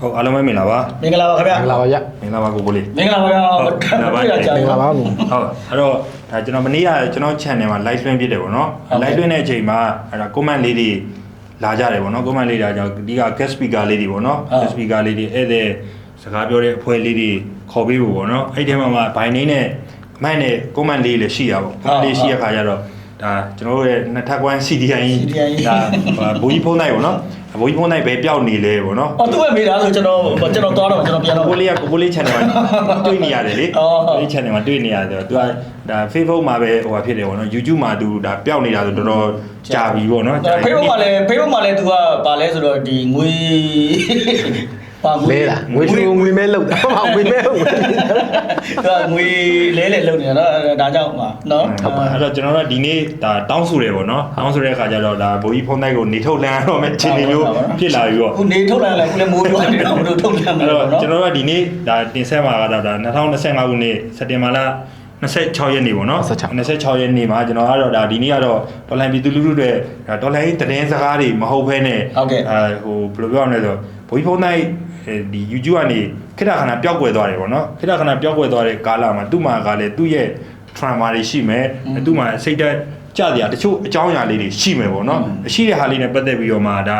ဟုတ်အားလုံးပဲမင်္ဂလာပါမင်္ဂလာပါခင်ဗျာမင်္ဂလာပါဗျမင်္ဂလာပါကိုကိုလေးမင်္ဂလာပါဗျာဟုတ်မင်္ဂလာပါတွေ့ရကြမင်္ဂလာပါဘူးဟုတ်အဲ့တော့ဒါကျွန်တော်မနေ့ကကျွန်တော် channel မှာ live stream ဖြစ်တယ်ပေါ့နော် live stream တဲ့အချိန်မှာအဲ့ဒါ comment လေးတွေလာကြတယ်ပေါ့နော် comment လေးလာကြဒီက guest speaker လေးတွေပေါ့နော် guest speaker လေးတွေဧည့်သည်စကားပြောတဲ့အဖွဲ့လေးတွေခေါ်ပေးဖို့ပေါ့နော်အဲ့ဒီထဲမှာမှ by name နဲ့မိုက်နဲ့ comment လေးလည်းရှိရပါဘူး comment လေးရှိရခါကျတော့ဒါကျွန်တော်တို့ရဲ့နှစ်ထပ်ကွမ်း CDI ဒါဘိုးကြီးဖုန်းနိုင်ပေါ့နော် ဘိုးကြီးဖုန်းနိုင်ပဲပျောက်နေလဲပေါ့နော်အော်သူ့ပဲမေးတာဆိုကျွန်တော်ကျွန်တော်သွားတော့ကျွန်တော်ပြန်တော့ကိုလေးကကိုလေး channel မှာတွေ့နေရတယ်လေအော်ဟုတ်ကိုလေး channel မှာတွေ့နေရတယ်သူကဒါ Facebook မှာပဲဟိုဟာဖြစ်တယ်ပေါ့နော် YouTube မှာသူဒါပျောက်နေတာဆိုတော်တော်ကြာပြီပေါ့နော်ဖေးဘုတ်မှာလည်းဖေးဘုတ်မှာလည်းသူကပါလဲဆိုတော့ဒီငွေ ပါငွေလဲလားငွေချူငွေမဲလောက်တာဟုတ်ငွေမဲဟုတ်သူကငွေလဲလဲလုံနေတာနော်ဒါကြောင့်ပါနော်ဟုတ်ပါအဲ့တော့ကျွန်တော်တို့ကဒီနေ့ဒါတောင်းဆိုတယ်ပေါ့နော်တောင်းဆိုတဲ့အခါကျတော့ဒါဘိုးကြီးဖုန်းတိုင်းကိုနေထုတ်လန်းတော့မဲ့အခြေအနေမျိုးဖြစ်လာပြီပေါ့ခုနေထုတ်လာလဲခုလည်းမိုးရွာနေတော့မလို့ထုတ်လာမှာအဲ့တော့နော်ကျွန်တော်တို့ကဒီနေ့ဒါတင်ဆက်မှာကတော့ဒါ2025ခုနှစ်စက်တင်ဘာလ 26ရက်နေ့ပေါ့နော်26ရက်နေ့မှာကျွန်တော်ကတော့ဒါဒီနေ့ကတော့တော်လိုင်းပြည်သူလူထုတွေဒါတော်လိုင်းသတင်းစကားတွေမဟုတ်ဘဲနဲ့ဟုတ်ကဲ့အဲဟိုဘယ်လိုပြောရမလဲဆိုတော့ဘိုးကြီးဖုန်းတိုင်းဒီ YouTube ကနေခိတ္တခဏပျောက်ကွယ်သွားတယ်ပေါ့နော်ခိတ္တခဏပျောက်ကွယ်သွားတဲ့ကာလမှာသူ့မှာကလည်းသူ့ရဲ့ trauma တွေရှိမယ်သူ့မှာစိတ်ဓာတ်ကြတရားတချို့အကြောင်းအရာလေးတွေရှိမယ်ပေါ့နော်ရှိတဲ့ဟာလေးနဲ့ပတ်သက်ပြီးတော့မှဒါ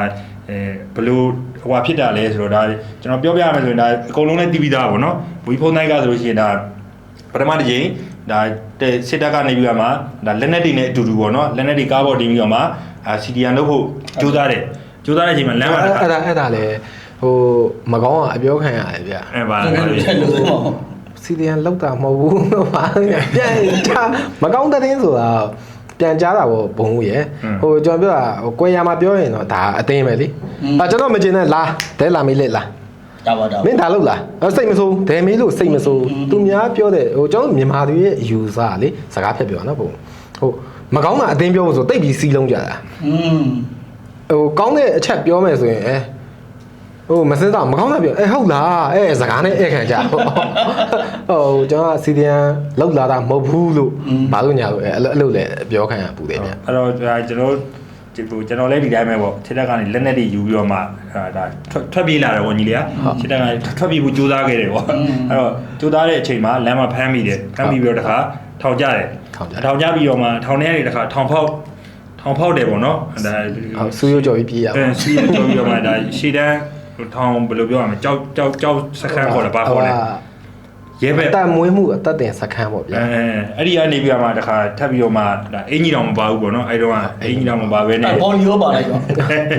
အဲဘယ်လိုဟိုဟာဖြစ်တာလဲဆိုတော့ဒါကျွန်တော်ပြောပြရမယ်ဆိုရင်ဒါအကုန်လုံးလည်းသိပြီးသားပေါ့နော်ဘိုးကြီးဖုန်းတိုင်းကဆိုလို့ရှိရင်ဒါ ပထမတစ်ချိန်ဒါတဲ့စစ်တပ်ကနေပြီးတော့မှဒါလက်နက်တွေနဲ့အတူတူပေါ့နော်လက်နက်တွေကားပေါ်တင်ပြီးတော့မှအာ CDN လုပ်ဖို့ကြိုးစားတယ်ကြိုးစားတဲ့အချိန်မှာလမ်းမှာတစ်ခါအဲ့ဒါအဲ့ဒါလေဟိုမကောင်းကအပြောခံရတယ်ဗျအဲပါအဲ့ပါဒါလေလည်းလို့ပေါ့စီဒီယန်လောက်တာမဟုတ်ဘူးဘာပြန်ချမကောင်းတဲ့တင်းဆိုတာပြန်ကြားတာပေါ့ဘုံဦးရယ်ဟိုကျွန်တော်ပြောတာဟိုကွယ်ရမှာပြောရင်တော့ဒါအသိပဲလေအာကျွန်တော်မကျင်နဲ့လာဒဲလာမေးလက်လာ ဒါပါတော့မင်းဒါလောက်လားအဲ့စိတ်မဆိုးဒဲမေးလို့စိတ်မဆိုးသူများပြောတဲ့ဟိုကျွန်တော်မြန်မာတွေရဲ့ user လေစကားဖြတ်ပြောနော်ဘုံဟိုမကောင်းတာအသိပြောဖို့ဆိုတိတ်ပြီးစီးလုံးကြတာอืมဟိုကောင်းတဲ့အချက်ပြောမယ်ဆိုရင်အဲဟိုမစင်းတော့မကောင်းတာပြောအဲဟုတ်လားအဲစကားနဲ့ဧည့်ခံကြဟိုကျွန်တော်စီဒီယန်လောက်လာတာမဟုတ်ဘူးလို့ဘာလို့ညာလို့အဲအဲ့လိုလေပြောခံရပူတယ်ဗျအဲ့တော့ဒါကျွန်တော်ဒီ ဟိုကျွန်တော်လည်းဒီတိုင်းပဲပေါ့ခြေတက်ကနေလက်နက်တွေယူပြီးတော့မှအာဒါထွက်ထွက်ပြေးလာတယ်ပေါ့ညီလေးကခြေတက်ကနေထွက်ပြေးဖို့ကြိုးစားခဲ့တယ်ပေါ့အဲ့တော့ကြိုးစားတဲ့အချိန်မှာလမ်းမှာဖမ်းမိတယ်ဖမ်းမိပြီးတော့တခါထောင်ကြတယ်ထောင်ကြပြီးတော့မှထောင်ထဲကနေတခါထောင်ဖောက်ထောင်ဖောက်တယ်ပေါ့နော်ဒါဟုတ်စူးရိုးကြော်ပြီးပြေးရပါအဲစီးရကြောပြီးတော့မှဒါရှေ့တန်းထောင်ဘယ်လိုပြောရမလဲကြောက်ကြောက်ကြောက်စခန်းခေါ်တယ်ဘာခေါ်လဲ ရဲဘက်အတမွေးမှုအသက်တင်စခန်းပေါ့ဗျာအဲအဲ့ဒီကနေပြီးတော့မှတခါထပ်ပြီးတော့မှဒါအင်ကြီးတော်မပါဘူးပေါ့နော်အဲ့တော့ကအင်ကြီးတော်မပါဘဲနဲ့အဲ့ဘောလီရောပါလိုက်ပါ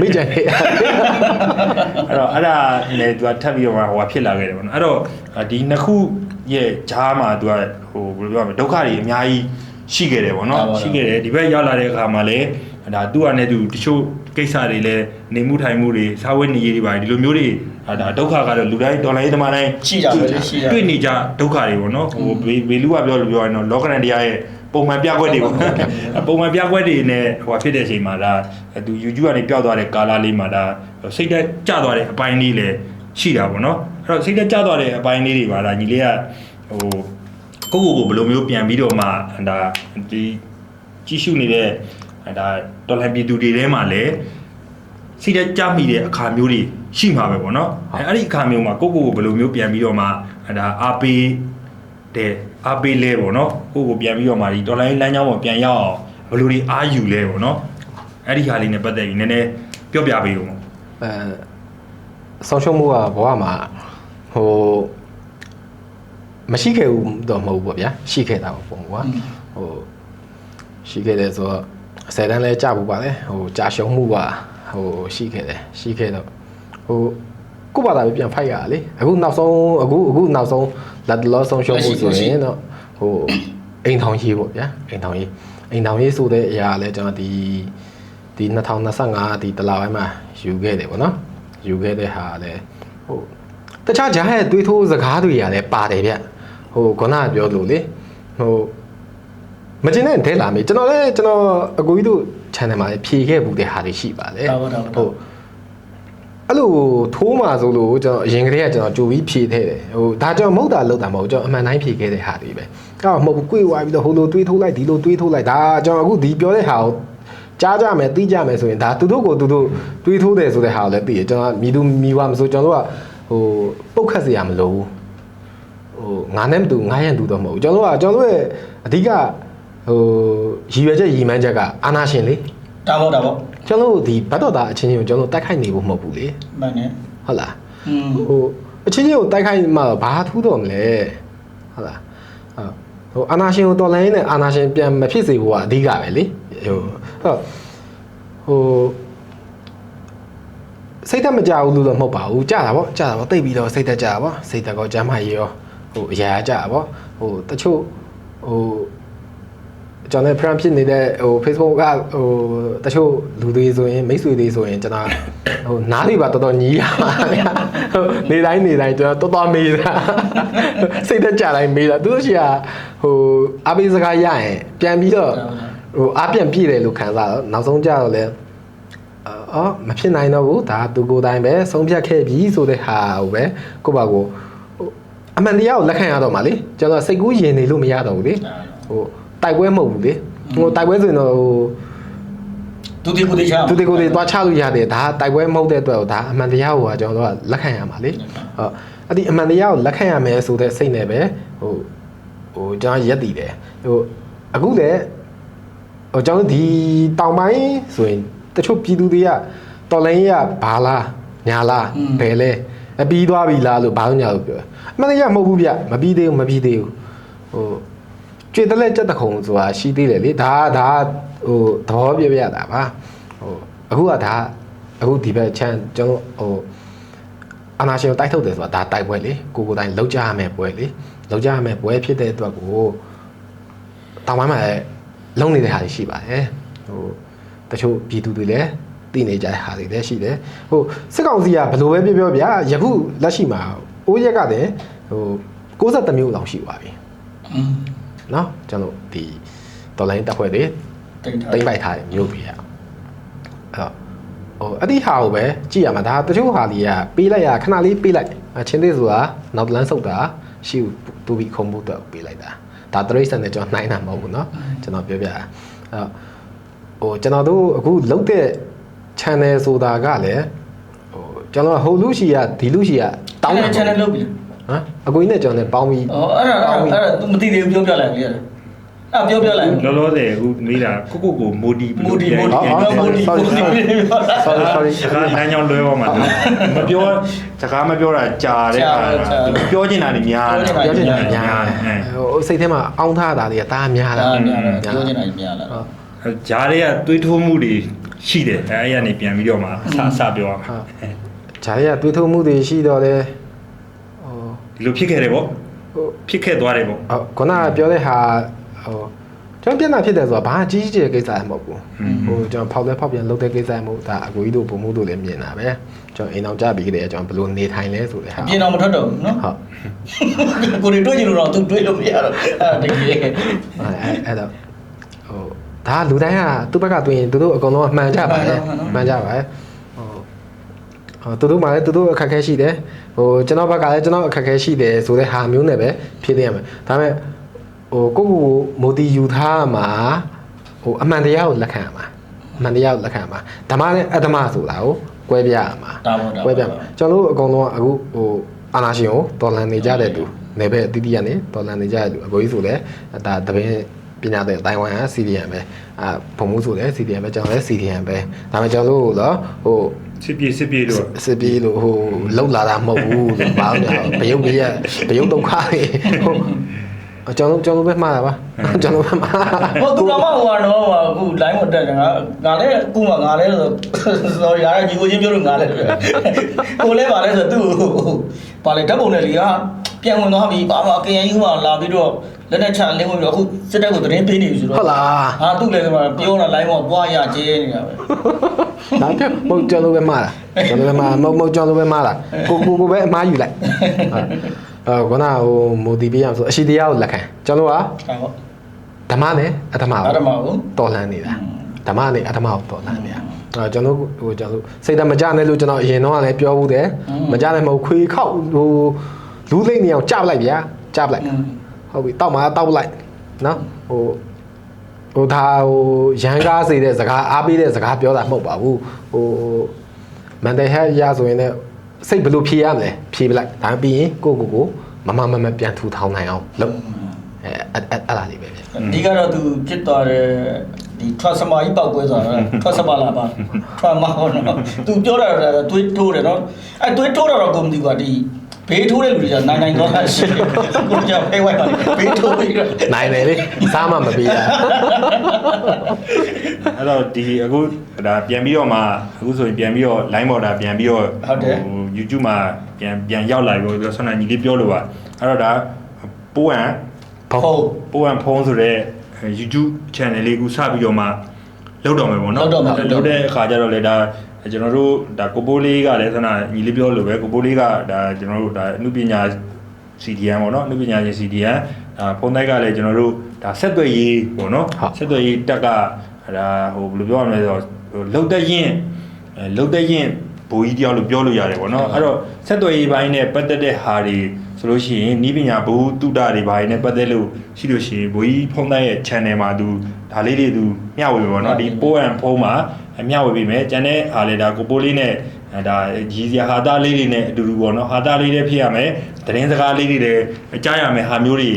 မိကြဟဲ့အဲ့တော့အဲ့ဒါလည်းသူကထပ်ပြီးတော့မှဟိုဟာဖြစ်လာခဲ့တယ်ပေါ့နော်အဲ့တော့ဒီနှစ်ခုရဲ့ဂျားမှာသူကဟိုဘယ်လိုပြောရမလဲဒုက္ခတွေအများကြီး ရှိခဲ့တယ်ပေါ့နော်ရှိခဲ့တယ်ဒီဘက်ရောက်လာတဲ့အခါမှာလည်းဒါသူ့အနေနဲ့သူတချို့ကိစ္စတွေလည်းနေမှုထိုင်မှုတွေစာဝတ်နေရေးတွေပါဒီလိုမျိုးတွေဒါဒုက္ခကတော့လူတိုင်းတော်လိုင်းသမားတိုင်းရှိကြပဲလေရှိကြတွေ့နေကြဒုက္ခတွေပေါ့နော်ဟိုဘေဘေလူကပြောလို့ပြောရင်တော့လောကရန်တရားရဲ့ပုံမှန်ပြကွက်တွေပေါ့ပုံမှန်ပြကွက်တွေနဲ့ဟိုဖြစ်တဲ့အချိန်မှာဒါသူ YouTube ကနေပျောက်သွားတဲ့ကာလာလေးမှာဒါစိတ်သက်ကျသွားတဲ့အပိုင်းလေးလည်းရှိတာပေါ့နော်အဲ့တော့စိတ်သက်ကျသွားတဲ့အပိုင်းလေးတွေပါဒါညီလေးကဟို ကိုကိုကိုဘယ်လိုမျိုးပြန်ပြီးတော့မှဒါဒီကြီးရှုနေတဲ့ဒါတော်လှန်ပြည်သူတွေထဲမှာလည်းစိတ်သက်ကြမိတဲ့အခါမျိုးတွေရှိမှာပဲပေါ့နော်အဲအဲ့ဒီအခါမျိုးမှာကိုကိုကိုဘယ်လိုမျိုးပြန်ပြီးတော့မှဒါအားပေးတဲ့အားပေးလဲပေါ့နော်ကိုကိုပြန်ပြီးတော့မှဒီတော်လိုင်းလမ်းကြောင်းပေါ်ပြန်ရောက်အောင်ဘယ်လိုတွေအားယူလဲပေါ့နော်အဲ့ဒီဟာလေးနဲ့ပတ်သက်ပြီးနည်းနည်းပြောပြပေးဦးပေါ့အဲဆုံးရှုံးမှုကဘဝမှာဟို မရှိခဲ့ဘူးတော့မဟုတ်ဘူးပေါ့ဗျာရှိခဲ့တာပေါ့ပုံကဟိုရှိခဲ့တယ်ဆိုတော့ဆယ်တန်းလဲကြာဘူးပါလေဟိုကြာရှုံးမှုပါဟိုရှိခဲ့တယ်ရှိခဲ့တော့ဟိုကိုယ့်ဘာသာပဲပြန်ဖိုက်ရတာလေအခုနောက်ဆုံးအခုအခုနောက်ဆုံးလက်လောဆုံးရှုံးမှုဆိုရင်တော့ဟိုအိမ်ထောင်ရေးပေါ့ဗျာအိမ်ထောင်ရေးအိမ်ထောင်ရေးဆိုတဲ့အရာလဲကျွန်တော်ဒီဒီ2025ဒီတလပိုင်းမှာယူခဲ့တယ်ပေါ့နော်ယူခဲ့တဲ့ဟာလဲဟိုတခြားဂျားရဲ့တွေးထိုးစကားတွေရတယ်ပါတယ်ဗျ ဟိုခုနကပြောလို့လေဟိုမကျင်တဲ့ထဲလာမေးကျွန်တော်လည်းကျွန်တော်အကူကြီးတို့ channel မှာလည်းဖြေခဲ့ဘူးတဲ့ဟာတွေရှိပါတယ်ဒါပါဒါပါဟိုအဲ့လိုထိုးမှဆိုလို့ကျွန်တော်အရင်ကတည်းကကျွန်တော်ကြိုပြီးဖြေခဲ့တယ်ဟိုဒါကျွန်တော်မဟုတ်တာလောက်တာမဟုတ်ကျွန်တော်အမှန်တိုင်းဖြေခဲ့တဲ့ဟာတွေပဲအဲ့တော့မဟုတ်ဘူးကိုယ်ဝိုင်းပြီးတော့ဟိုလိုတွေးထိုးလိုက်ဒီလိုတွေးထိုးလိုက်ဒါကျွန်တော်အခုဒီပြောတဲ့ဟာကိုကြားကြမယ်သိကြမယ်ဆိုရင်ဒါသူတို့ကိုသူတို့တွေးထိုးတယ်ဆိုတဲ့ဟာကိုလည်းသိရကျွန်တော်မြည်သူမြည်ဝမဆိုကျွန်တော်တို့ကဟဟိုပုတ်ခတ်စရာမလိုဘူး ဟိုငါနဲ့မတူငါရန်တူတော့မဟုတ်ဘူးကျွန်တော်တို့ကကျွန်တော်တို့ရဲ့အဓိကဟိုရည်ရွယ်ချက်ရည်မှန်းချက်ကအာနာရှင်လေဒါပေါ့ဒါပေါ့ကျွန်တော်တို့ဒီဘတ်တော်သားအချင်းချင်းကိုကျွန်တော်တို့တိုက်ခိုက်နေဖို့မဟုတ်ဘူးလေမှန်တယ်ဟုတ်လားอืมဟိုအချင်းချင်းကိုတိုက်ခိုက်မှဘာထူးတော့မလဲဟုတ်လားဟုတ်ဟိုအာနာရှင်ကိုတော်လိုင်းနဲ့အာနာရှင်ပြန်မဖြစ်စေဖို့ကအဓိကပဲလေဟိုဟုတ်ဟိုစိတ်သက်မကြဘူးလို့တော့မဟုတ်ပါဘူးကြတာဗောကြတာဗောတိတ်ပြီးတော့စိတ်သက်ကြတာဗောစိတ်သက်ကောကျမ်းမာရေးရော ဟိုအရာရာကြတာဗောဟိုတချို့ဟိုကျွန်တော် friend ဖြစ်နေတဲ့ဟို Facebook ကဟိုတချို့လူတွေဆိုရင်မိတ်ဆွေတွေဆိုရင်ကျွန်တော်ဟိုနားတွေပါတော်တော်ညီးရပါဗျာဟိုနေတိုင်းနေတိုင်းကျွန်တော်တော်တော်မေးတာစိတ်သက်ကြတိုင်းမေးတာသူတို့ရှိကဟိုအပိစကားရရင်ပြန်ပြီးတော့ဟိုအပြန်ပြည့်တယ်လို့ခံစားတော့နောက်ဆုံးကြတော့လဲအော်မဖြစ်နိုင်တော့ဘူးဒါသူကိုယ်တိုင်ပဲဆုံးဖြတ်ခဲ့ပြီဆိုတဲ့ဟာကိုပဲကိုယ့်ဘာကိုဟို အမှန်တရားကိုလက်ခံရတော့မှာလေကျွန်တော်စိတ်ကူးယဉ်နေလို့မရတော့ဘူးလေဟိုတိုက်ပွဲမဟုတ်ဘူးလေဟိုတိုက်ပွဲဆိုရင်တော့ဟိုသူတိကိုတိချာသူတွေကိုယ်တွေသွားချလို့ရတယ်ဒါတိုက်ပွဲမဟုတ်တဲ့အတွက်ဒါအမှန်တရားကိုကကျွန်တော်တို့ကလက်ခံရမှာလေဟုတ်အဲ့ဒီအမှန်တရားကိုလက်ခံရမယ်ဆိုတဲ့စိတ်နဲ့ပဲဟိုဟိုကျွန်တော်ရက်တည်တယ်ဟိုအခုလေဟိုကျွန်တော်တို့ဒီတောင်ပိုင်းဆိုရင်တချို့ပြည်သူတွေကတော်လိုင်းရဘာလားညာလားဘယ်လဲ အပြီးသွားပြီလားလို့ဘာလို့ညာလို့ပြောအမှန်တရားမဟုတ်ဘူးဗျမပြီးသေးဘူးမပြီးသေးဘူးဟိုကျွေတလက်ကြက်တခုံဆိုတာရှိသေးတယ်လေဒါကဒါကဟိုသဘောပြပြတာပါဟိုအခုကဒါအခုဒီဘက်ချမ်းကျွန်တော်ဟိုအနာရှင်ကိုတိုက်ထုတ်တယ်ဆိုတာဒါတိုက်ပွဲလေကိုကိုယ်တိုင်လောက်ကြရမယ်ပွဲလေလောက်ကြရမယ်ပွဲဖြစ်တဲ့အတွက်ကိုတောင်ပိုင်းမှာလည်းလုံနေတဲ့ဟာတွေရှိပါတယ်ဟိုတချို့ပြည်သူတွေလည်း တည်နေကြတဲ့ဟာတွေလည်းရှိတယ်ဟိုစစ်ကောင်စီကဘယ်လိုပဲပြောပြောဗျာယခုလက်ရှိမှာအိုးရက်ကတဲ့ဟို63မျိုးလောက်ရှိသွားပြီ อืม เนาะကျွန်တော်ဒီတော်လိုင်းတက်ဖွဲ့တွေ တိတ်ထား တိမ့်ပိုက်ထားတယ်မြို့ပြရအဲ့တော့ဟိုအဲ့ဒီဟာကိုပဲကြည့်ရမှာဒါတချို့ဟာလေးကပေးလိုက်ရခဏလေးပေးလိုက်အချင်းသေးဆိုတာနောက်တလန်းဆုပ်တာရှိဦးတူပြီးခုံဖို့တော့ပေးလိုက်တာဒါတရိတ်ဆန်နဲ့ကျွန်တော်နှိုင်းတာမဟုတ်ဘူးเนาะကျွန်တော်ပြောပြတာအဲ့တော့ဟိုကျွန်တော်တို့အခုလုတ်တဲ့ channel ဆိုတာကလည်းဟိုကျွန်တော်ဟိုလူရှိရဒီလူရှိရတောင်းတာ channel လုပ်ပြီဟမ်အကိုကြီးနဲ့ကျွန်တော်နဲ့ပေါင်းပြီးဩအဲ့ဒါအဲ့ဒါ तू မသိသေးဘူးပြောပြလိုက်လေအဲ့ဒါပြောပြလိုက်လောလောဆယ်အခုမေးတာကိုကိုကိုမိုဒီမိုဒီမိုဒီပြောမိုဒီမိုဒီ sorry sorry စကားလမ်းကြောင်းလွဲသွားမှာသူမပြောစကားမပြောတာကြာတဲ့အခါသူပြောချင်တာတွေများတယ်ပြောချင်တာညာအဲဟိုစိတ်ထဲမှာအောင်းထားတာတွေကတားများတာဒါများတယ်ပြောချင်တာကြီးများလာဟုတ် ဂျားတွေကတွေးထိုးမှုတွေရှိတယ်အဲအဲ့ရနေပြန်ပြီးတော့မှအဆအဆပြောရမှာဟုတ်ဂျာရီကတွေးထုတ်မှုတွေရှိတော့လေဟိုဒီလိုဖြစ်ခဲ့တယ်ပေါ့ဟိုဖြစ်ခဲ့သွားတယ်ပေါ့ဟိုခုနကပြောတဲ့ဟာဟိုကျွန်တော်ပြန်လာဖြစ်တယ်ဆိုတာဘာကြီးကြီးကျယ်ကိစ္စမဟုတ်ဘူးဟိုကျွန်တော်ဖောက်လဲဖောက်ပြန်လုပ်တဲ့ကိစ္စမဟုတ်ဒါအကိုကြီးတို့ဘုံမှုတို့လည်းမြင်တာပဲကျွန်တော်အိမ်အောင်ကြပြီးကြတယ်ကျွန်တော်ဘယ်လိုနေထိုင်လဲဆိုတဲ့ဟာပြင်တော့မထွက်တော့ဘူးနော်ဟုတ်ကိုတွေတွေ့ကြည့်လို့တော့ तू တွေ့လို့မရတော့အဲ့ဒါတကယ်အဲ့အဲ့တော့ဟို ဒါလူတိုင်းကသူ့ဘက်ကတွင်သူတို့အကုန်လုံးမှန်ကြပါတယ်မှန်ကြပါတယ်ဟိုဟိုသူတို့မှလည်းသူတို့အခက်အခဲရှိတယ်ဟိုကျွန်တော်ဘက်ကလည်းကျွန်တော်အခက်အခဲရှိတယ်ဆိုတဲ့ဟာမျိုးနဲ့ပဲဖြည့်သိရမယ်ဒါပေမဲ့ဟိုကိုကိုမိုတီယူထားမှာဟိုအမှန်တရားကိုလက်ခံရမှာအမှန်တရားကိုလက်ခံရမှာဓမ္မနဲ့အဓမ္မဆိုတာကိုကွဲပြရမှာဒါပေါ့ဒါကွဲပြမှာကျွန်တော်တို့အကုန်လုံးကအခုဟိုအာနာရှင်ကိုတော်လန်နေကြတဲ့သူနေပဲအတိတိကနေတော်လန်နေကြတဲ့သူအကိုကြီးဆိုလည်းဒါတပင်း ပညာတဲ့အတိုင်းဝိုင်းက CDM ပဲအာဘုံမှုဆိုလည်း CDM ပဲကျွန်တော်လည်း CDM ပဲဒါပေမဲ့ကျွန်တော်တို့တော့ဟိုစစ်ပြေစစ်ပြေလို့စစ်ပြေးလို့ဟိုလောက်လာတာမဟုတ်ဘူးလို့ဘာလို့လဲဘယုတ်ကြီးကဘယုတ်ဒုက္ခတွေဟိုကျွန်တော်ကျွန်တော်ပဲမှားတာပါကျွန်တော်ပဲမှားဟိုသူတော်မဟိုကတော့အခု line မတက်တယ်ငါငါလည်းအခုမှငါလည်းဆိုဆိုရရညီကိုချင်းပြောလို့ငါလည်းကိုလည်းပါလဲဆိုသူ့ပါလေဓာတ်ပုံနဲ့လေကပြန်ဝင်သွားပြီဘာမှ KNU ကလာပြီးတော့ လက်နဲ့ချလင်းဝင်ပြီးတော့အခုစစ်တပ်ကိုသတင်းပေးနေပြီဆိုတော့ဟုတ်လားဟာသူ့လည်းကပြောတာ line မှာပွားရကျဲနေတာပဲဒါပြမဟုတ်ကျွန်တော်ပဲမှားတာကျွန်တော်ပဲမှားမဟုတ်မဟုတ်ကျွန်တော်ပဲမှားတာကိုကိုကိုပဲအမှားယူလိုက်အဲခုနဟိုမိုတီပေးရဆိုအရှိတရားကိုလက်ခံကျွန်တော်ကဒါပေါ့ဓမ္မနဲ့အဓမ္မအဲ့ဒါမှကိုကိုတော်လှန်နေတာဓမ္မနဲ့အဓမ္မကိုတော်လှန်နေတာအဲကျွန်တော်ဟိုကျွန်တော်စိတ်ဓာတ်မကြနဲ့လို့ကျွန်တော်အရင်တော့ကလည်းပြောဘူးတယ်မကြနဲ့မဟုတ်ခွေခောက်ဟိုလူလိမ့်နေအောင်ကြပလိုက်ဗျာကြပလိုက် ဟုတ်ပြီတောက်မှာတောက်လိုက်နော်ဟိုဟိုဒါဟိုရန်ကားစေတဲ့စကားအားပေးတဲ့စကားပြောတာမဟုတ်ပါဘူးဟိုမန်တယ်ဟက်ရဆိုရင်လည်းဟစိတ်ဘယ်လိုဖြေရမလဲဖြေပလိုက်ဒါပြီးရင်ကိုကိုကိုမမမမပြန်ထူထောင်နိုင်အောင်လုပ်အဲအဲ့အဲ့အဲ့ဒါလေးပဲဗျအဓိကတော့သူဖြစ်သွားတဲ့ဒီ transformer ကြီးပောက်ကွဲသွားတာ transformer လာပါ transformer ဟောနော်သူပြောတာတွေးထိုးတယ်နော်အဲတွေးထိုးတာတော့ကုန်ပြီကွာဒီ ဘေးထိုးတဲ့လူတွေကနိုင်နိုင်သွားတာရှိတယ်ကိုကြောင့်ဖေးဝိုက်ပါဘေးထိုးပြီးတော့နိုင်တယ်လေစားမှမပေးရအဲ့တော့ဒီအခုဒါပြန်ပြီးတော့မှအခုဆိုရင်ပြန်ပြီးတော့ line border ပြန်ပြီးတော့ဟုတ်တယ် YouTube မှာပြန်ပြန်ရောက်လာပြီပြောဆွမ်းနာညီလေးပြောလို့ပါအဲ့တော့ဒါပိုးဟန်ဟုတ်ပိုးဟန်ဖုံးဆိုတဲ့ YouTube channel လေးကိုစပြီးတော့မှ လောက်တော့မယ်ပေါ့နော်လုပ်တော့မယ်လုပ်တော့မယ်လောက်တဲ့အခါကျတော့လေဒါကျွန်တော်တို့ဒါကိုပိုးလေးကလည်းဆွမ်းနာညီလေးပြောလို့ပဲကိုပိုးလေးကဒါကျွန်တော်တို့ဒါအမှုပညာ CDN ပေါ့နော်အမှုပညာရှင် CDN ဒါဖုန်းတိုက်ကလည်းကျွန်တော်တို့ဒါဆက်သွယ်ရေးပေါ့နော်ဟုတ်ဆက်သွယ်ရေးတက်ကဒါဟိုဘယ်လိုပြောရမလဲဆိုတော့ဟိုလုတ်တဲ့ရင်အဲလုတ်တဲ့ရင်ဘူကြီးတယောက်လို့ပြောလို့ရတယ်ပေါ့နော်အဲ့တော့ဆက်သွယ်ရေးပိုင်းနဲ့ပတ်သက်တဲ့ဟာတွေဆိုလို့ရှိရင်ဤပညာဘူတုဒ္ဒတွေဘာတွေနဲ့ပတ်သက်လို့ရှိလို့ရှိရင်ဘူကြီးဖုန်းတိုင်းရဲ့ channel မှာသူ ဒါလေးတွေသူမျှဝေပြီပေါ့နော်ဒီပိုးအန်ဖုန်းမှာမျှဝေပြီမယ်ကျန်တဲ့ဟာလေဒါကိုပိုးလေးနဲ့အဲဒါကြီးစရာဟာတာလေးတွေနဲ့အတူတူပေါ့နော်ဟာတာလေးတွေဖြစ်ရမယ်သတင်းစကားလေးတွေလည်းကြားရမယ်ဟာမျိုးတွေ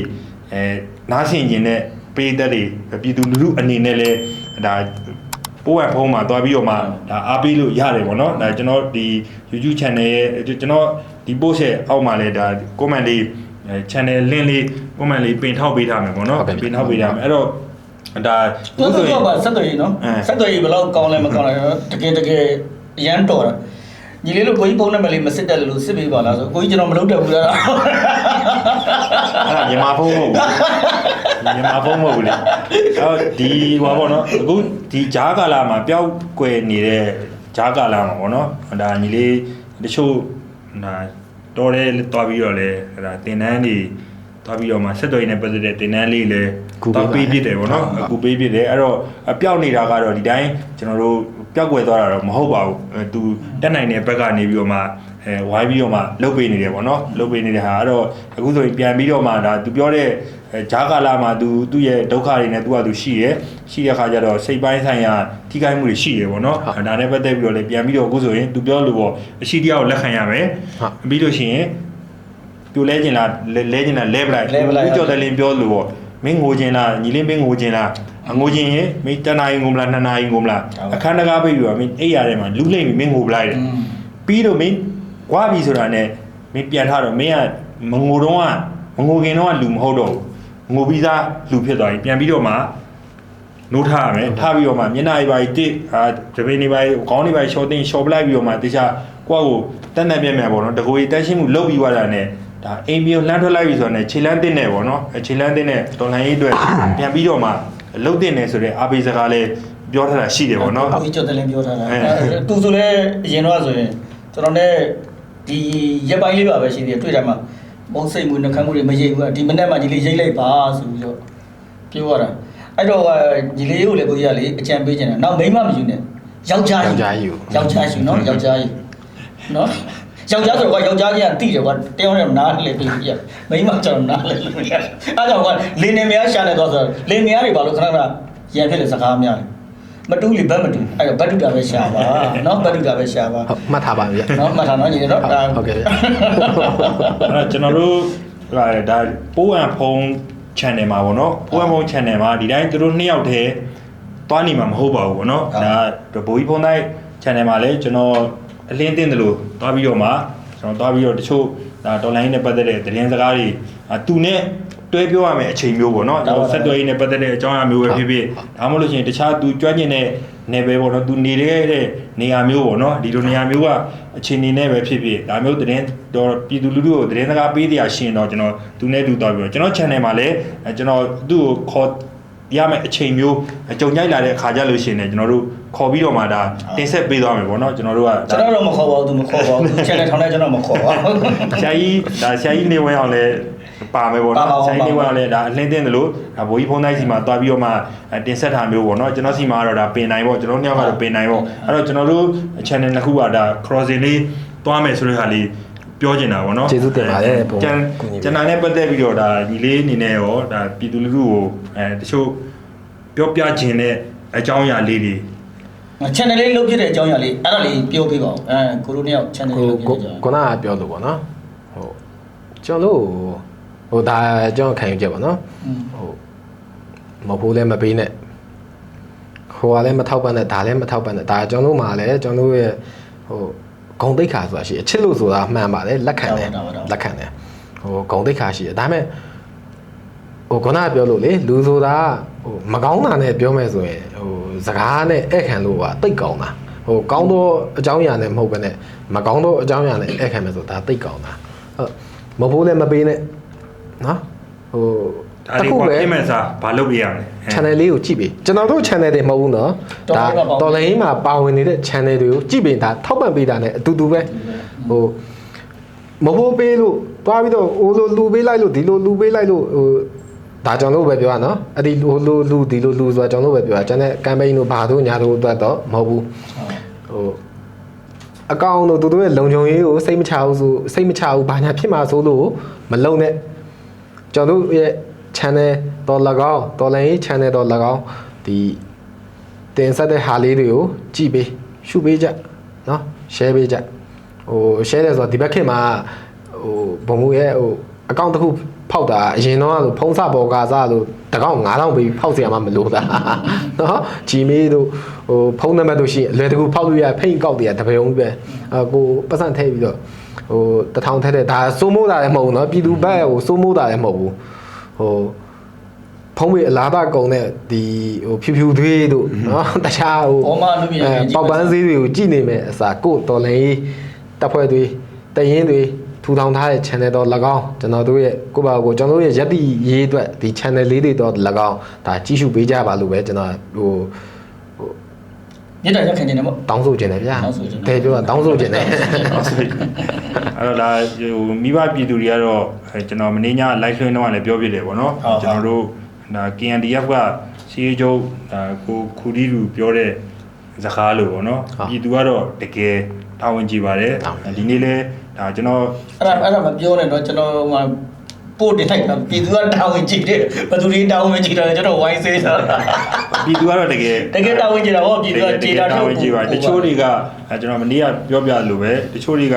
အဲနားဆင်ခြင်းနဲ့ပေးသက်တွေပြည်သူလူထုအနေနဲ့လည်းဒါပိုးအဖုံးမှာသွားပြီးတော့မှဒါအားပေးလို့ရတယ်ပေါ့နော်ဒါကျွန်တော်ဒီ YouTube channel ရဲ့ကျွန်တော်ဒီ post ရဲ့အောက်မှာလည်းဒါ comment လေးအဲ channel link လေး comment လေးပင်ထောက်ပေးထားမယ်ပေါ့နော်ဟုတ်ကဲ့ပင်ထောက်ပေးထားမယ်အဲ့တော့ ဒါသူတို့ကပါဆက်သွယ်ရေးနော်အဲဆက်သွယ်ရေးဘယ်လောက်ကောင်းလဲမကောင်းလဲနော်တကယ်တကယ်ရမ်းတော်တာညီလေးတို့ကိုကြီးပုံနဲ့မလေးမစစ်တယ်လို့စစ်ပေးပါလားဆိုကိုကြီးကျွန်တော်မလုပ်တတ်ဘူးလားအဲ့ဒါမြန်မာဖုန်းမဟုတ်ဘူးမြန်မာဖုန်းမဟုတ်ဘူးလေအော်ဒီဟောပေါ့နော်အခုဒီဂျားကာလာမှာပျောက်ကွယ်နေတဲ့ဂျားကာလာမှာပေါ့နော်ဒါညီလေးတချို့ဒါတော်တယ်တွားပြီးတော့လေအဲ့ဒါတင်တန်းတွေ တွားပြီးတော့မှဆက်သွယ်ရေးနဲ့ပတ်သက်တဲ့တင်တန်းလေးလည်းကူပေးတွားပေးပြစ်တယ်ပေါ့နော်ဟုတ်အခုပေးပြစ်တယ်အဲ့တော့အပျောက်နေတာကတော့ဒီတိုင်းကျွန်တော်တို့ပျောက်ကွယ်သွားတာတော့မဟုတ်ပါဘူးအဲသူတက်နိုင်တဲ့ဘက်ကနေပြီးတော့မှအဲဝိုင်းပြီးတော့မှလုတ်ပေးနေတယ်ပေါ့နော်လုတ်ပေးနေတဲ့ဟာအဲ့တော့အခုဆိုရင်ပြန်ပြီးတော့မှဒါသူပြောတဲ့အဲဂျားကာလာမှာသူသူ့ရဲ့ဒုက္ခတွေနဲ့သူကသူရှိရယ်ရှိတဲ့ခါကျတော့စိတ်ပိုင်းဆိုင်ရာထိခိုက်မှုတွေရှိရယ်ပေါ့နော်ဟုတ်ဒါနဲ့ပတ်သက်ပြီးတော့လည်းပြန်ပြီးတော့အခုဆိုရင်သူပြောလို့ပေါ့အရှိတရားကိုလက်ခံရမယ်ဟုတ်ပြီးလို့ရှိရင် ပြိုလဲကျင်လားလဲလဲကျင်လားလဲပလိုက်လဲပလိုက်ဦးကျော်တယ်လင်းပြောလို့ပေါ့မင်းငိုကျင်လားညီလေးမင်းငိုကျင်လားအငိုကျင်ရင်မင်းတနာရီငိုမလားနှစ်နာရီငိုမလားဟုတ်အခန်းတကားပိတ်ပြီးတော့မင်းအိပ်ရတဲ့မှာလူလိမ့်ပြီးမင်းငိုပလိုက်တယ်ပြီးတော့မင်းကွာပြီဆိုတာနဲ့မင်းပြန်ထားတော့မင်းကမငိုတော့ကမငိုခင်တော့ကလူမဟုတ်တော့ဘူးငိုပြီးသားလူဖြစ်သွားပြီပြန်ပြီးတော့မှနိုးထားရမယ်ထားပြီးတော့မှမျက်နှာတွေပါတိအာတပင်းတွေပါခေါင်းတွေပါရှော့တင်ရှော့ပလိုက်ပြီးတော့မှတခြားကိုယ့်ကိုတက်တက်ပြက်ပြက်ပေါ့နော်တကိုယ်ကြီးတက်ရှင်းမှုလုပ်ပြီးသွားတာနဲ့ ဒါအိမ်ပြောလှမ်းထွက်လိုက်ပြီဆိုတော့ねခြေလန်းတင်နေပေါ့နော်အဲခြေလန်းတင်နေတော်လိုင်းရေးအတွက်ပြန်ပြီးတော့မှလှုပ်တင်နေဆိုတဲ့အာပေစကားလေးပြောထားတာရှိတယ်ပေါ့နော်ကိုကြီးကျော်တယ်လင်းပြောထားတာအဲအဲသူဆိုလဲအရင်တော့ဆိုရင်ကျွန်တော်နဲ့ဒီရက်ပိုင်းလေးပါပဲရှိသေးတယ်တွေ့တယ်မှာမုံစိတ်မှုနှခမ်းမှုတွေမရိပ်ဘူးဒီမနေ့မှညီလေးရိပ်လိုက်ပါဆိုပြီးတော့ပြောရတာအဲ့တော့ညီလေးကိုလည်းကိုကြီးကလေအကြံပေးချင်တယ်နောက်မိန်းမမယူနဲ့ယောက်ျားယူယောက်ျားယူယောက်ျားယူနော်ယောက်ျားယူနော် ယောက်ျားဆိုတော့ယောက်ျားကြီးကတိတယ်ကွာတယောက်နဲ့နားလေပြီးပြမိန်းမကျွန်တော်နားလေလို့အဲ့ကြောင့်ကွာလင်းနေမရရှာနေတော့ဆိုလင်းမရတွေဘာလို့ခဏခဏရန်ဖြစ်လေစကားများတယ်မတူလေဘတ်မတူအဲ့တော့ဘတ်တူတာပဲရှာပါနော်ဘတ်တူတာပဲရှာပါဟုတ်မှတ်ထားပါပြီဗျနော်မှတ်ထားနော်ညီလေးနော်ဒါဟုတ်ကဲ့ဗျအဲ့တော့ကျွန်တော်တို့ဟာဒါပိုးအံဖုံး channel မှာပေါ့နော်ပိုးအံဖုံး channel မှာဒီတိုင်းသူတို့နှစ်ယောက်တည်းတွားနေမှာမဟုတ်ပါဘူးပေါ့နော်ဒါဘိုးကြီးဖုံးတိုင်း channel မှာလည်းကျွန်တော် အလင်းတင်တယ်လို့တွားပြီးတော့မှကျွန်တော်တွားပြီးတော့တချို့ဒါဒေါ်လာရင်းနဲ့ပတ်သက်တဲ့သတင်းစကားတွေအာသူနဲ့တွဲပြောရမယ်အချိန်မျိုးပေါ့နော်ကျွန်တော်ဆက်တွဲရင်းနဲ့ပတ်သက်တဲ့အကြောင်းအရာမျိုးပဲဖြစ်ဖြစ်ဒါမှမဟုတ်လို့ရှိရင်တခြားသူကျွမ်းကျင်တဲ့နယ်ပယ်ပေါ့နော်သူနေတဲ့နေရာမျိုးပေါ့နော်ဒီလိုနေရာမျိုးကအချိန်နေနဲ့ပဲဖြစ်ဖြစ်ဒါမျိုးသတင်းတော့ပြည်သူလူထုကိုသတင်းစကားပေးတရားရှင်တော့ကျွန်တော်သူနဲ့တူတော့ပြီးတော့ကျွန်တော် channel မှာလည်းအဲကျွန်တော်သူ့ကိုခေါ် ရမယ့်အချိန်မျိုးကြုံကြိုက်လာတဲ့အခါကြလို့ရှိရင်လည်းကျွန်တော်တို့ခေါ်ပြီးတော့မှဒါတင်ဆက်ပေးသွားမယ်ပေါ့နော်ကျွန်တော်တို့ကကျွန်တော်တော့မခေါ်ပါဘူးသူမခေါ်ပါဘူးချက်နဲ့ထောင်းတဲ့ကျွန်တော်မခေါ်ပါဘူးဆရာကြီးဒါဆရာကြီးနေဝင်အောင်လဲပါမယ်ပေါ့ပါနော်ပါဆရာကြီးနေဝင်အောင်လဲဒါအလင်းသိန်းတယ်လို့ဒါဘိုးကြီးဖုန်းတိုင်းစီမှာတွားပြီးတော့မှအဲတင်ဆက်တာမျိုးပေါ့နော်ကျွန်တော်စီမှာကတော့ဒါပင်နိုင်ပေါ့ကျွန်တော်တို့နှစ်ယောက်ကတော့ပင်နိုင်ပေါ့အဲ့တော့ကျွန်တော်တို့ channel တစ်ခုကဒါ crossing လေးတွားမယ်ဆိုတဲ့ဟာလေး ပြောချင်တာပေါ့နော်ကျေးဇူးတင်ပါတယ်ဘုံကျန်ကိုညီကျွန်တော်နဲ့ပတ်သက်ပြီးတော့ဒါညီလေးအနေနဲ့ရောဒါပြည်သူလူထုကိုအဲတချို့ပြောပြခြင်းတဲ့အကြောင်းအရာလေးတွေ channel လေးလုပ်ဖြစ်တဲ့အကြောင်းအရာလေးအဲ့ဒါလေးပြောပြပါဦးအဲကိုတို့နှစ်ယောက် channel လေးကိုလုပ်ဖြစ်ကိုတဲ့အကြောင်းခုနကပြောလို့ပေါ့နော်ဟိုကျွန်တော်တို့ဟိုဒါကျွန်တော်ခံယူချက်ပေါ့နော်อืมဟိုမဟုတ်ဘူးလည်းမပေးနဲ့ဟိုကလည်းမထောက်ပံ့နဲ့ဒါလည်းမထောက်ပံ့နဲ့ဒါကျွန်တော်တို့မှလည်းကျွန်တော်တို့ရဲ့ဟို ဂုံတိတ်ခါဆိုတာရှိအချစ်လို့ဆိုတာမှန်ပါတယ်လက်ခံတယ်လက်ခံတယ်ဟိုဂုံတိတ်ခါရှိတယ်ဒါပေမဲ့ဟိုခုနကပြောလို့လေလူဆိုတာဟိုမကောင်းတာနဲ့ပြောမယ်ဆိုရင်ဟိုစကားနဲ့ဧည့်ခံလို့ကတိတ်ကောင်းတာဟိုကောင်းသောအကြောင်းအရာနဲ့မဟုတ်ဘဲနဲ့မကောင်းသောအကြောင်းအရာနဲ့ဧည့်ခံမယ်ဆိုဒါတိတ်ကောင်းတာဟုတ်မဖို့လည်းမပေးနဲ့နော်ဟို ဒါလေးကွာပြင်မဲ့စားဘာလုပ်ပြရမလဲ channel လေးကိုကြည့်ပြီကျွန်တော်တို့ channel တွေမဟုတ်ဘူးเนาะဒါတော်လိုင်းမှာပါဝင်နေတဲ့ channel တွေကိုကြည့်ပြီဒါထောက်ပံ့ပေးတာ ਨੇ အတူတူပဲဟိုမဟုတ်ပေးလို့တွားပြီးတော့ဟိုလိုလူပေးလိုက်လို့ဒီလိုလူပေးလိုက်လို့ဟိုဒါကျွန်တော်တို့ပဲပြောရနော်အဲ့ဒီဟိုလိုလူဒီလိုလူဆိုတာကျွန်တော်တို့ပဲပြောရကျွန်တော် campaign တို့ဘာတို့ညာတို့အတွက်တော့မဟုတ်ဘူးဟိုအကောင့်တို့သူတို့ရဲ့လုံခြုံရေးကိုစိတ်မချဘူးဆိုစိတ်မချဘူးဘာညာဖြစ်မှာဆိုလို့မလုံနဲ့ ကျွန်တော်တို့ရဲ့ channel တော့၎င်းတော်လိုင်း channel တော့၎င်းဒီတင်ဆက်တဲ့ဟာလေးတွေကိုကြည့်ပေးရှုပေးကြเนาะ share ပေးကြဟို share တယ်ဆိုတော့ဒီဘက်ခေတ်မှာဟိုဘုံမှုရဲ့ဟိုအကောင့်တစ်ခုဖောက်တာအရင်တော့လို့ဖုံးစပေါ်ကာစားလို့တကောက်9000ပေးဖောက်เสียမှမလို့တာเนาะ Gmail တို့ဟိုဖုန်းနံပါတ်တို့ရှိရင်အလွယ်တကူဖောက်လို့ရဖိတ်ကောက်တွေကတပြုံပဲအကိုပတ်စံထည့်ပြီးတော့ဟိုတထောင်ထည့်တဲ့ဒါစိုးမိုးတာလည်းမဟုတ်ဘူးเนาะပြည်သူဘက်ဟိုစိုးမိုးတာလည်းမဟုတ်ဘူး ဟိုဖုံးမေအလားတာကုံတဲ့ဒီဟိုဖြူဖြူသွေးတို့နော်တခြားဟိုဘောမလူမြင်ကြီးပေါက်ပန်းစည်းတွေကိုကြည့်နေမယ်အစားကိုယ်တော်လည်းတပ်ဖွဲ့တွေတရင်တွေထူထောင်ထားတဲ့ channel တော့၎င်းကျွန်တော်တို့ရဲ့ကိုယ့်ဘာကိုကျွန်တော်တို့ရဲ့ယက်တီရေးအတွက်ဒီ channel လေးတွေတော့၎င်းဒါကြည့်ရှုပေးကြပါလို့ပဲကျွန်တော်ဟို မြစ်တာရက်ခင်နေတယ်ပေါ့ တောင်းဆိုခြင်းတယ်ဗျာတောင်းဆိုခြင်းတယ်တဲ့ပြောတာတောင်းဆိုခြင်းတယ်အဲ့တော့ဒါဟိုမိဘပြည်သူတွေကတော့အဲကျွန်တော်မင်းည live လွှင့်တော့လည်းပြောပြတယ်ပေါ့နော်ဟုတ်ဟုတ် ကျွန်တော်တို့ဒါ KNDF ကစီးကျုပ်ဒါကိုခူဒီလူပြောတဲ့စကားလို့ပေါ့နော်ဟုတ်ပြည်သူကတော့တကယ်တာဝန်ကြည့်ပါတယ်တာဝန်ဒီနေ့လဲဒါကျွန်တော် အဲ့ဒါအဲ့ဒါမပြောနဲ့တော့ကျွန်တော်ဟို ပို့တင်လိုက်တာပြည်သူကတာဝန်ကြည့်တယ်ဘယ်သူတွေတာဝန်မကြည့်တော့ကျွန်တော်ဝိုင်းဆေးတာပြည်သူကတော့တကယ်တကယ်တာဝန်ကြည့်တာဟောပြည်သူကကြည်တာတာထုတ်ဝန်ကြည့်ပါတချို့တွေကအဲကျွန်တော်မနေ့ကပြောပြလို့ပဲတချို့တွေက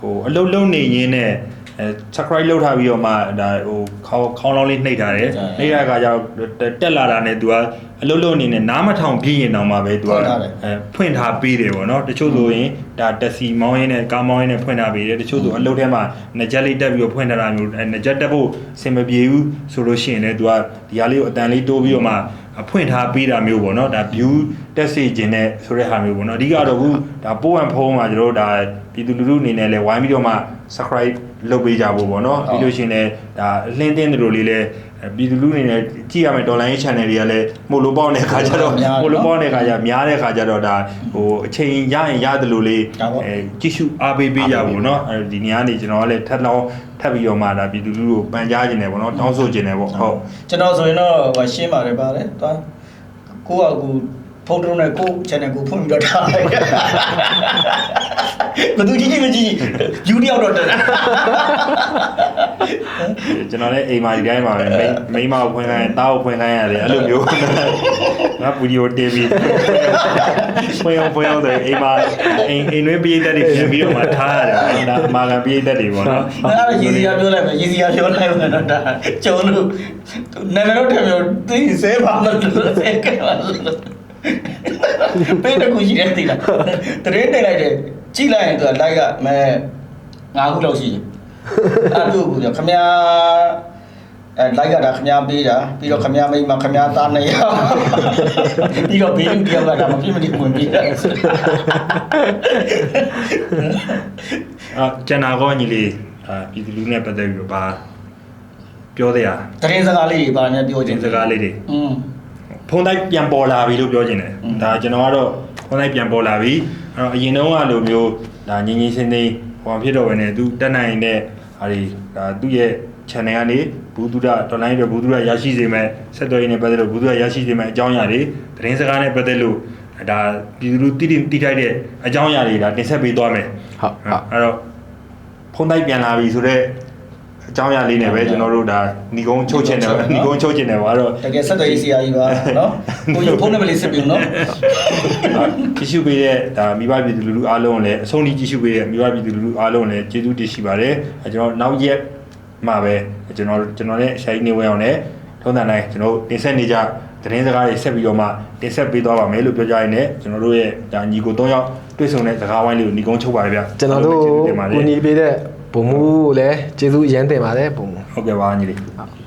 ဟိုအလုံးလုံးနေရင်းနဲ့ အဲ subscribe လုပ်ထားပြီးတော့မှဒါဟိုခေါင်းခေါင်းလောင်းလေးနှိပ်ထားတယ်နှိပ်ရကကြောင့်တက်လာတာနဲ့ तू ကအလုံးလုံးအနေနဲ့နားမထောင်ပြရင်တောင်မှပဲ तू ကအဲဖွင့်ထားပေးတယ်ပေါ့နော်တချို့ဆိုရင်ဒါတက်စီမောင်းရင်းနဲ့ကားမောင်းရင်းနဲ့ဖွင့်ထားပေးတယ်တချို့ဆိုအလုံးထဲမှာငကြက်လေးတက်ပြီးတော့ဖွင့်ထားတာမျိုးအဲငကြက်တက်ဖို့အဆင်မပြေဘူးဆိုလို့ရှိရင်လည်း तू ကဒီဟာလေးကိုအတန်လေးတိုးပြီးတော့မှ ဖွင့်ထားပေးတာမျိုးပေါ့နော်ဒါ view တက်စေခြင်းနဲ့ဆိုတဲ့ဟာမျိုးပေါ့နော်အဓိကတော့အခုဒါပိုးဝံဖုံးမှာကျွန်တော်တို့ဒါပြည်သူလူထုအနေနဲ့လည်းဝိုင်းပြီးတော့မှ subscribe လုပ်ပေးကြဖို့ပေါ့နော်ပြီးလို့ရှိရင်လည်းဒါအလှင်းတင်းတို့လေးလည်းအဲပြည်သူလူထုအနေနဲ့ကြည့်ရမယ်ဒေါ်လာရင်း channel တွေကလည်းမို့လို့ပေါက်တဲ့ခါကျတော့မို့လို့ပေါက်တဲ့ခါကျများတဲ့ခါကျတော့ဒါဟိုအချိန်ရရင်ရတယ်လို့လေးအဲကြည့်ရှုအားပေးပေးကြဖို့နော်အဲဒီနေရာနေကျွန်တော်ကလည်းထပ်လောင်းထပ်ပြီးတော့မှဒါပြည်သူလူထုကိုပန်ကြားခြင်းတယ်ပေါ့နော်တောင်းဆိုခြင်းတယ်ပေါ့ဟုတ်ကျွန်တော်ဆိုရင်တော့ဟိုရှင်းပါတယ်ပါတယ်သွားကိုကကို ဖုန်းတုံးနဲ့ကို channel ကိုဖွင့်ပြီးတော့ထားလိုက်ဘယ်သူကြည့်ကြည့်မကြည့်ယူတယောက်တော့တက်တာကျွန်တော်လည်းအိမ်မှာဒီတိုင်းပါပဲမိန်းမိန်းမကိုဖွင့်ခိုင်းရင်တားကိုဖွင့်ခိုင်းရတယ်အဲ့လိုမျိုးငါဗီဒီယိုတင်ပြီးဖွင့်အောင်ဖွင့်အောင်ဆိုရင်အိမ်မှာအိမ်အိမ်တွင်းပိတ်သက်တွေပြန်ပြီးတော့မှထားရတယ်ဒါမာကန်ပိတ်သက်တွေပေါ့နော်အဲ့ဒါရည်စီရပြောလိုက်မယ်ရည်စီရပြောလိုက်မယ်တော့ဒါကျုံလို့နာမည်တော့ထည့်ပြောသိစဲပါမလို့စဲကဲပါလို့ ပေးတကူရှိတယ်တိလားတရင်နေလိုက်တယ်ကြည့်လိုက်ရင်သူက like ကမဲငါးခုလောက်ရှိတယ်အဲ့ဒါကိုခမရအဲ like ကဒါခမရပေးတာပြီးတော့ခမရမိမခမရသားနေရပြီးတော့ဘေးလူတယောက်ကဒါမဖြစ်မနေဝင်ပြီးတာအာကျန်တာကောညီလေးအာပြည်သူလူနဲ့ပတ်သက်ပြီးတော့ဗာပြောတဲ့ဟာတရင်စကားလေးတွေပါနေပြောချဒီင်စကားလေးတွေอืม ဖုန်းတိုင်းပြန်ပေါ်လာပြီလို့ပြောချင်တယ်อืมဒါကျွန်တော်ကတော့ဖုန်းတိုင်းပြန်ပေါ်လာပြီအဲ့တော့အရင်တုန်းကလိုမျိုးဒါငင်းငင်းစင်းစင်းဟောဖြစ်တော့ဝင်နေသူတက်နိုင်တဲ့ဟာဒီဒါသူ့ရဲ့ channel ကနေဘူးသူဒဒေါ်လာရင်းတွေဘူးသူဒရရှိစေမဲ့ဆက်သွယ်ရေးနဲ့ပတ်သက်လို့ဘူးသူဒရရှိစေမဲ့အကြောင်းအရာတွေသတင်းစကားနဲ့ပတ်သက်လို့ဒါပြည်သူလူတိတိတိထိုက်တဲ့အကြောင်းအရာတွေဒါတင်ဆက်ပေးသွားမယ်ဟုတ်ဟုတ်အဲ့တော့ဖုန်းတိုင်းပြန်လာပြီဆိုတော့ အကြောင်းအရာလေးနဲ့ပဲကျွန်တော်တို့ဒါညီကုန်းချုပ်ချင်တယ်ညီကုန်းချုပ်ချင်တယ်ပါအဲ့တော့တကယ်ဆက်သွယ်ရေးဆရာကြီးပါနော်ကိုကြီးဖုန်းနံပါတ်လေးစစ်ပြနော်ကြည့်ရှုပေးတဲ့ဒါမိဘပြည်သူလူထုအားလုံးကိုလည်းအဆုံးထိကြည့်ရှုပေးတဲ့မိဘပြည်သူလူထုအားလုံးကိုလည်းကျေးဇူးတင်ရှိပါတယ်အဲကျွန်တော်နောက်ရက်မှာပဲကျွန်တော်ကျွန်တော်နဲ့ရှာကြီးနေဝဲအောင်လည်းထုံးတန်တိုင်းကျွန်တော်တင်ဆက်နေကြသတင်းစကားတွေဆက်ပြီးတော့မှတင်ဆက်ပေးသွားပါမယ်လို့ပြောကြရင်းနဲ့ကျွန်တော်တို့ရဲ့ဒါညီကို၃ယောက်တွေ့ဆုံတဲ့စကားဝိုင်းလေးကိုညီကုန်းချုပ်ပါတယ်ဗျကျွန်တော်တို့ကျေးဇူးတင်ပါတယ်ကိုညီ ပေးတဲ့ဘုံမူကိုလည်းကျေးဇူးအရန်တင်ပါတယ်ဘုံမူဟုတ်ကဲ့ပါညီလေးဟုတ်